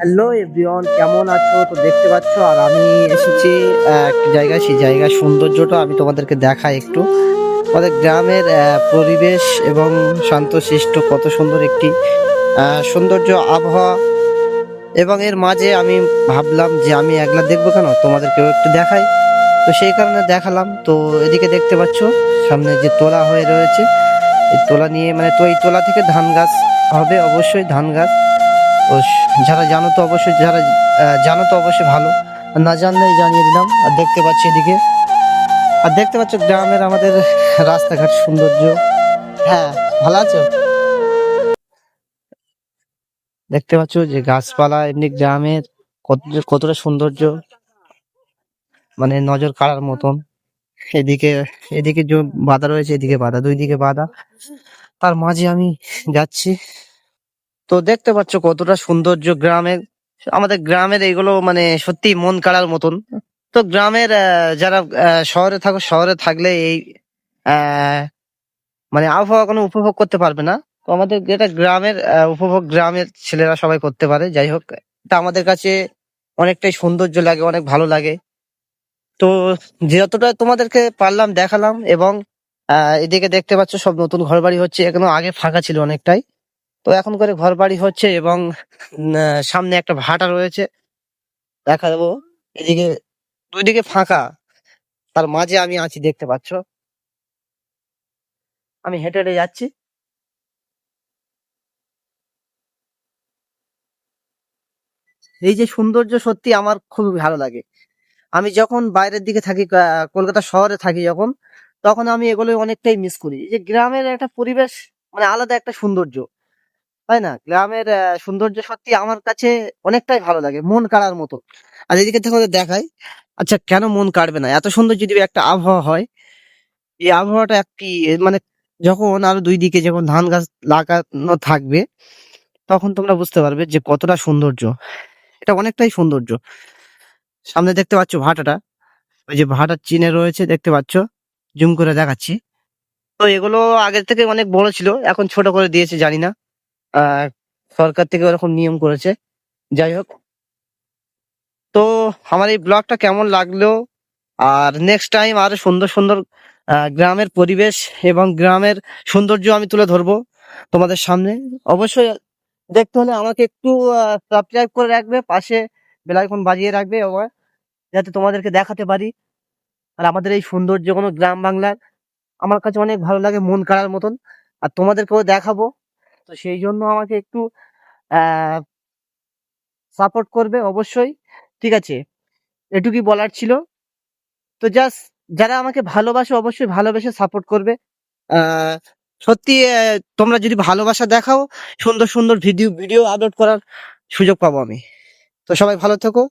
Hello everyone কেমন আছো? তো দেখতে পাচ্ছ, আর আমি এসেছি একটা জায়গায়। সেই জায়গার সৌন্দর্যটা আমি তোমাদেরকে দেখাই একটু। আমাদের গ্রামের পরিবেশ এবং শান্তশিষ্ট, কত সুন্দর একটি সৌন্দর্য আবহাওয়া। এবং এর মাঝে আমি ভাবলাম যে আমি একলা দেখব কেন? তোমাদেরকেও একটু দেখাই। তো সেই কারণে দেখালাম। তো এদিকে দেখতে পাচ্ছ, সামনে যে তোলা হয়ে রয়েছে, এই তোলা নিয়ে মানে তো এই তোলা থেকে ধান গাছ হবে, অবশ্যই ধান গাছ। ও যারা জানো তো অবশ্যই, যারা জানো তো অবশ্যই ভালো। না জানলেই জানিয়ে দিলাম। আর দেখতে পাচ্ছি এদিকে। আর দেখতে পাচ্ছ গ্রামের আমাদের রাস্তাঘাট সৌন্দর্য। হ্যাঁ ভালো আছো? দেখতে পাচ্ছ যে গাছপালা এমনি গ্রামের, কত কতটা সৌন্দর্য। মানে নজর কাড়ার মতন। এদিকে এদিকে যে বাধা রয়েছে, এদিকে বাধা, দুই দিকে বাধা। তার মাঝে আমি যাচ্ছি। তো দেখতে পাচ্ছ কতটা সৌন্দর্য গ্রামের। আমাদের গ্রামের এগুলো মানে সত্যি মন কাড়ার মতন। তো গ্রামের যারা শহরে থাকো, শহরে থাকলে এই মানে আবহাওয়া কোনো উপভোগ করতে পারবে না। তো আমাদের যেটা গ্রামের উপভোগ গ্রামের ছেলেরা সবাই করতে পারে। যাই হোক এটা আমাদের কাছে অনেকটাই সৌন্দর্য লাগে, অনেক ভালো লাগে। তো যতটা তোমাদেরকে পারলাম, দেখালাম এবং এদিকে দেখতে পাচ্ছ সব নতুন ঘর বাড়ি হচ্ছে। এখনও আগে ফাঁকা ছিল অনেকটাই। তো এখন করে ঘর বাড়ি হচ্ছে এবং সামনে একটা ভাটা রয়েছে। দেখা দেবো। এদিকে দুই দিকে ফাঁকা। তার মাঝে আমি আছি, দেখতে পাচ্ছ। আমি হেঁটে হেঁটে যাচ্ছি। এই যে সৌন্দর্য সত্যি আমার খুবই ভালো লাগে। আমি যখন বাইরের দিকে থাকি কলকাতা শহরে থাকি যখন, তখন আমি এগুলো অনেকটাই মিস করি। যে গ্রামের একটা পরিবেশ মানে আলাদা একটা সৌন্দর্য। তাই না? গ্রামের সৌন্দর্য সত্যি আমার কাছে অনেকটাই ভালো লাগে, মন কাড়ার মতো। আর এদিকে থেকে দেখাই আচ্ছা কেন মন কাড়বে না? এত সুন্দর যদি একটা আবহাওয়া হয়, এই আবহাওয়াটা একটি মানে যখন আরও দুই দিকে যখন ধান গাছ লাগানো থাকবে, তখন তোমরা বুঝতে পারবে যে কতটা সৌন্দর্য। এটা অনেকটাই সৌন্দর্য। সামনে দেখতে পাচ্ছ ভাটাটা, ওই যে ভাটার চিনে রয়েছে, দেখতে পাচ্ছ? জুম করে দেখাচ্ছি। তো এগুলো আগের থেকে অনেক বড় ছিল, এখন ছোট করে দিয়েছে, জানি না। সরকার থেকে ওরকম নিয়ম করেছে। যাই হোক। তো আমার এই ব্লগটা কেমন লাগল? আর নেক্সট টাইম আরও সুন্দর সুন্দর গ্রামের পরিবেশ এবং গ্রামের সৌন্দর্য আমি তুলে ধরবো তোমাদের সামনে। অবশ্যই দেখতে হলে আমাকে একটু সাবস্ক্রাইব করে রাখবে, পাশে বেলাইকন বাজিয়ে রাখবে আবার যাতে তোমাদেরকে দেখাতে পারি। আর আমাদের এই সৌন্দর্য কোনো গ্রাম বাংলার, আমার কাছে অনেক ভালো লাগে মন কাড়ার মতন। আর তোমাদেরকেও দেখাবো। তো সেই জন্য আমাকে একটু সাপোর্ট করবে অবশ্যই। ঠিক আছে? এটুকুই বলার ছিল। তো জাস্ট যারা আমাকে ভালোবাসে অবশ্যই ভালোবেসে সাপোর্ট করবে। সত্যি তোমরা যদি ভালোবাসা দেখাও, সুন্দর সুন্দর ভিডিও ভিডিও আপলোড করার সুযোগ পাবো আমি। তো সবাই ভালো থেকো।